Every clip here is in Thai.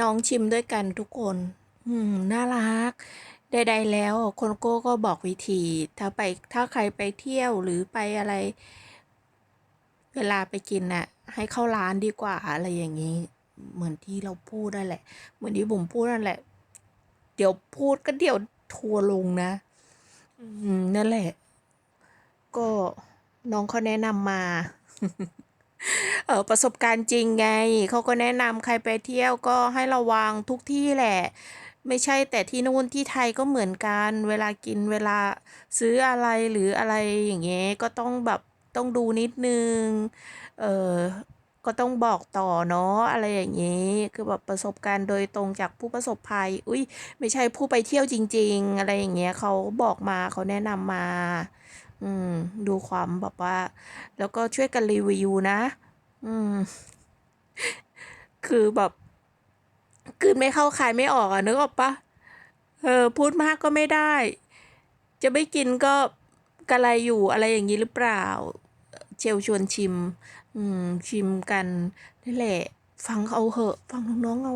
น้องชิมด้วยกันทุกคน อืม น่ารัก ใดๆแล้ว คนโก้ก็บอกวิธี ถ้าไป ถ้าใครไปเที่ยวหรือไปอะไร เวลาไปกินน่ะ ให้เข้าร้านดีกว่าอะไรอย่างนี้ เหมือนที่เราพูดนั่นแหละ เหมือนที่ผมพูดนั่นแหละ เดี๋ยวพูดก็เดี๋ยวทัวร์ลงนะ อืม นั่นแหละ ก็น้องเขาแนะนำมา ประสบการณ์จริงไง เขาก็แนะนำใครไปเที่ยวก็ให้ระวังทุกที่แหละ ไม่ใช่แต่ที่นู่นที่ไทยก็เหมือนกัน เวลากินเวลาซื้ออะไรหรืออะไรอย่างเงี้ยก็ต้องแบบต้องดูนิดนึง เออก็ต้องบอกต่อเนาะอะไรอย่างเงี้ยคือแบบประสบการณ์โดยตรงจากผู้ประสบภัย อุ้ยไม่ใช่ผู้ไปเที่ยวจริง ๆ อะไรอย่างเงี้ยเขาบอกมาเขาแนะนำมา อืม ดูความแบบว่า แล้วก็ช่วยกันรีวิวนะ อืม คือแบบคืนไม่เข้าคายไม่ออกอะนึกออกปะเออ พูดมากก็ไม่ได้ จะไม่กินก็กระไรอยู่อะไรอย่างนี้หรือเปล่า เชลชวนชิม อืม ชิมกันนี่แหละ ฟังเอาเหอะ ฟังน้องๆเอา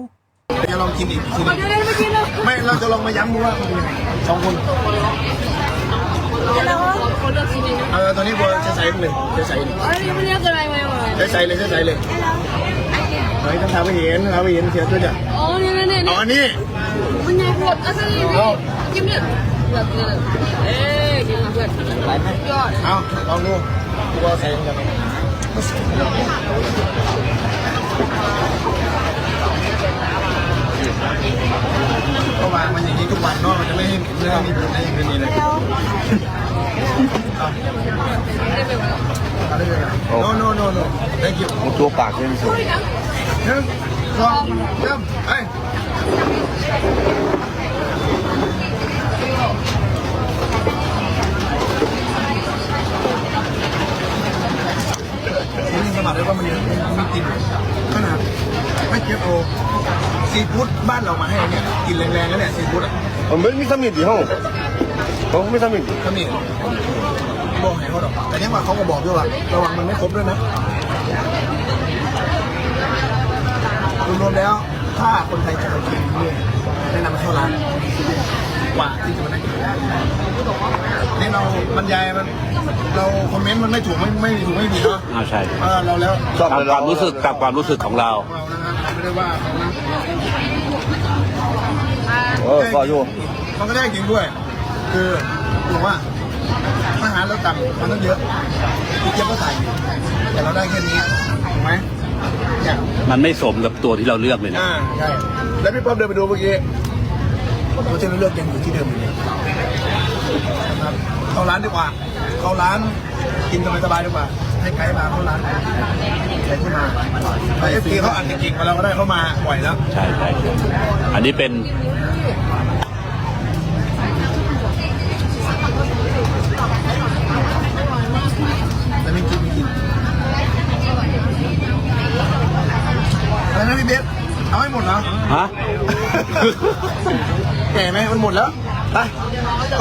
จะลองกินอีกไม่เราจะลองมาย้ำดูว่าสองคนเออตอนนี้บัวจะใส่หนึ่งจะใส่หนึ่งเอ้ยไม่เรียกอะไรไหม ใส่เลยใส่เลยเฮ้ยต้องทำไปเห็นทำไปเห็นเสียตัวจ้ะอ๋อนี่นี่นี่อ๋อนี่มันใหญ่หมดอะสิยิ้มเนี่ยเลือะเลือกเอ้ยกินมเพื่อนไปไหมยอดเอาลองดูตัวใส่กันก็วางมันอย่างนี้ทุกวันเนาะมันจะไม่เห้เรื่องนี้ได้ยังไงเลยโนโน โน่โน่ thank you ตัวปากเป็นสูงหนึ่งสองสามไปนี่สมัครได้ว่ามันไม่กินขนาดไม่เก็บโอซีฟู้ดบ้านเรามาให้เนี่ยกินแรงๆแล้วเนี่ยซีฟู้ดอะมันไม่มีสมิธดิห้องเขาไม่สมิธเขามีบอกให้เขาหรอกแต่เนี่ยว่าเขาก็บอกด้วยว่าระวังมันไม่ครบด้วยนะ รวมๆแล้วถ้าคนไทยจะมากินเนี่ยแนะนำให้เข้าร้านกว่าที่จะมานั่งกินนี่เราบรรยายมันเราคอมเมนต์มันไม่ถูกไม่ไม่ถูกไม่ดีเนาะอ่าใช่เออเราแล้วชอบตามความรู้สึกตามความรู้สึกของเราเรานะครับไม่ได้ว่าเขานะเออก็อยู่มันก็ได้จริงด้วย คือบอกว่าอาหารเราต่ำมันต้องเยอะพี่เจี๊ยบก็ใส่แต่เราได้แค่นี้ถูกไหม เนี่ยมันไม่สมกับตัวที่เราเลือกเลยนะ อ่าใช่แล้วพี่ป้อมเดินไปดูเมื่อกี้เราจะเลือกยังอยู่ที่เดิมอยู่เลยนะครับเข้าร้านดีกว่าเข้าร้านกินสบายๆดีกว่า ให้ไกด์มาเข้าร้านใครที่มาแต่เอฟซีเขาอัดเก่งๆมาเราก็ได้เข้ามาบ่อยแล้ว ใช่ใช่อันนี้เป็น แต่ไม่กินไม่กินอะไรนะพี่เบส เอาให้หมดเหรอฮะแก่ไหมมันหมดแล้วไป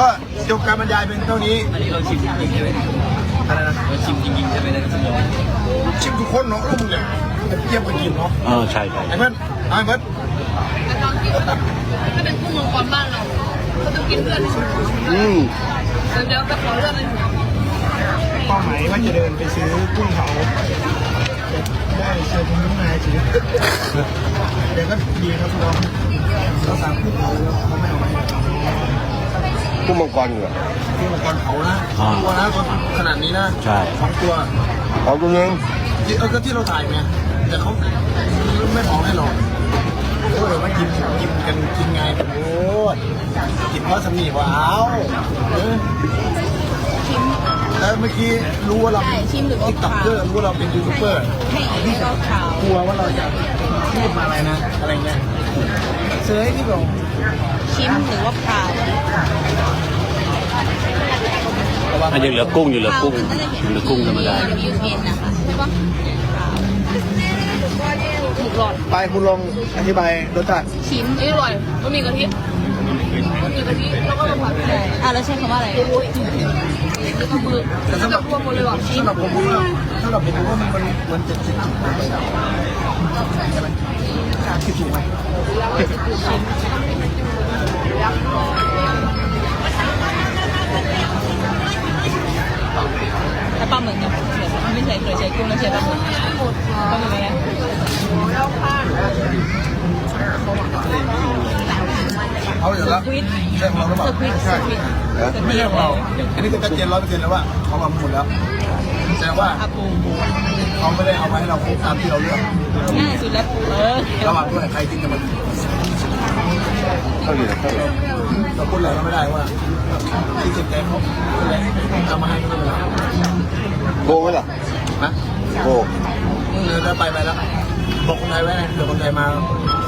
ก็จบการบรรยายเป็นเท่านี้อันนี้เราชิมจริงๆใช่ไหมอะไรนะเราชิมจริงๆใช่ไหมชิมทุกคนเนาะลูกมึงเนี่ยจะเทียบกันกินเนาะเออใช่ใช่ไอ้เพื่อนไอ้เพื่อนถ้าเป็นกุ้งมังกรบ้านเราก็ต้องกินเลือดอืมเดี๋ยวก็ขอเลือดเลยเป้าหมายว่าจะเดินไปซื้อกุ้งเผา ได้เชิญคุณน้องนายซื้อเดี๋ยวก็ดีครับคุณน้องเราสั่งกุ้งเผาแล้วเขาไม่เอาไปกุ้งมังกรอยู่อะกุ้งมังกรเผานะตัวนะตัวขนาดนี้นะใช่สองตัวเอาตัวนึงที่เออก็ที่เราถ่ายไงแต่เขาไม่บอกให้หรอกก็เลยว่ากินกินกันกินไงแบบโอ้ยกินเพราะสมีว้าวเออ แล้วเมื่อกี้รู้ว่าเราเป็นติ๊กต็อกเกอร์รู้ว่าเราเป็นยูทูบเบอร์กลัวว่าเราจะพูดมาอะไรนะ อะไรเงี้ยเซยที่บอกชิมหรือว่าเปล่าอันยังเหลือกุ้งอยู่เหลือกุ้งยังเหลือกุ้งธรรมดายูเอ็นนะคะใช่ปะหมูกรอบไปคุณลองอธิบายรสชาติชิมอร่อยมันมีกะทิมันมีกะทิแล้วก็มะพร้าวอะแล้วใช้คำว่าอะไร โอ้ยก็มือแต่สำหรับรวมหมดเลยว่ะชิมสำหรับผมว่าสำหรับผมว่ามันมันมันเจ็ดสิบใช่ไหมถามคิดถูกไหมถ้าปลาหมึกเนี่ยไม่ใช่เคยใช้กุ้งแล้วใช้ปลาหมึกปลาหมึกอะไรเอาอยู่แล้วสควิด ใช่ของเราหรือเปล่าสควิดสใช่ควิดสไม่ควิใช่ดของเราอันนี้คือชัดเจนร้อยเปอร์เซ็นต์แล้วว่าเขามาหมดแล้วแสดงว่าอาปูปูเขาไม่ได้เอามาให้เราครบตามที่เราเลือกง่ายสุดแล้วปูเออระหว่างด้วยใครกินจะมาเท่านี้เท่านี้เราพูดอะไรก็ไม่ได้ว่าที่จิตใจเขาอะไรเอามาให้ก็ไม่เป็นไรโกงไหมล่ะนะโกงเออแล้วไปไปแล้วบอกคนไทยไว้เดี๋ยวคนไทยมา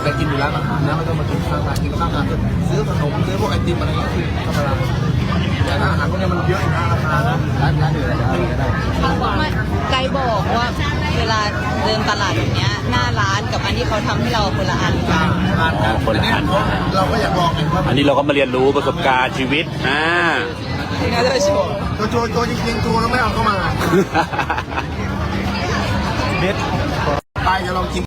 ไปกินอยู่ร้านอาหารนะไม่ต้องมากินข้างร้านกินข้างร้านซื้อขนมซื้อพวกไอติมอะไรก็คือธรรมดาแต่ร้านอาหารพวกนี้มันเยอะอยู่นะราคานะร้านร้านอื่นร้านอื่นก็ได้ไม่ไกด์บอกว่าเวลาเดินตลาดแบบเนี้ยหน้าร้านกับอันที่เขาทำให้เราคนละอันกันร้านอ๋อคนละอันเราก็อยากลองเห็นว่าอันนี้เราก็มาเรียนรู้ประสบการณ์ชีวิตอ่าที่น่าจะโชว์ตัวโจโจจริงๆตัวแล้วไม่เอาเข้ามาเบ็ดตายจะลองกิน